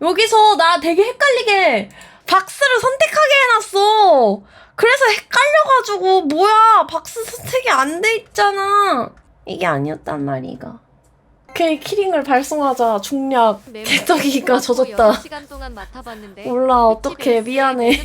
여기서 나 되게 헷갈리게 박스를 선택하게 해놨어. 그래서 헷갈려가지고 뭐야 박스 선택이 안 돼 있잖아. 이게 아니었단 말이가. 오케이 키링을 발송하자 중략 개떡이가 젖었다. 시간 동안 맡아봤는데 몰라 어떡해 미안해.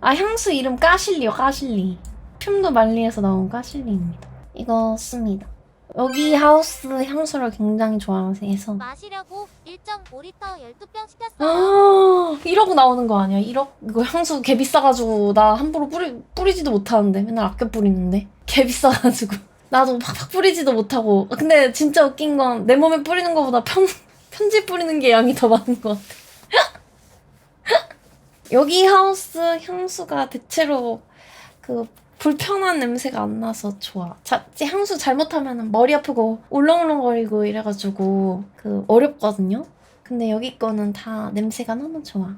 아 향수 이름 까실리요 까실리. 춤도 말리에서 나온 까실리입니다. 이거 씁니다. 여기 하우스 향수를 굉장히 좋아해서 마시려고 1.5리터 12병 시켰어. 아, 1억 나오는 거 아니야? 1억? 이거 향수 개 비싸가지고 나 함부로 뿌리, 뿌리지도 못하는데 맨날 아껴 뿌리는데 개 비싸가지고 나도 팍팍 뿌리지도 못하고 근데 진짜 웃긴 건 내 몸에 뿌리는 거보다 편, 편지 뿌리는 게 양이 더 많은 것 같아 여기 하우스 향수가 대체로 그 불편한 냄새가 안 나서 좋아. 자, 향수 잘못하면 머리 아프고 울렁울렁거리고 이래가지고 그 어렵거든요. 근데 여기 거는 다 냄새가 너무 좋아.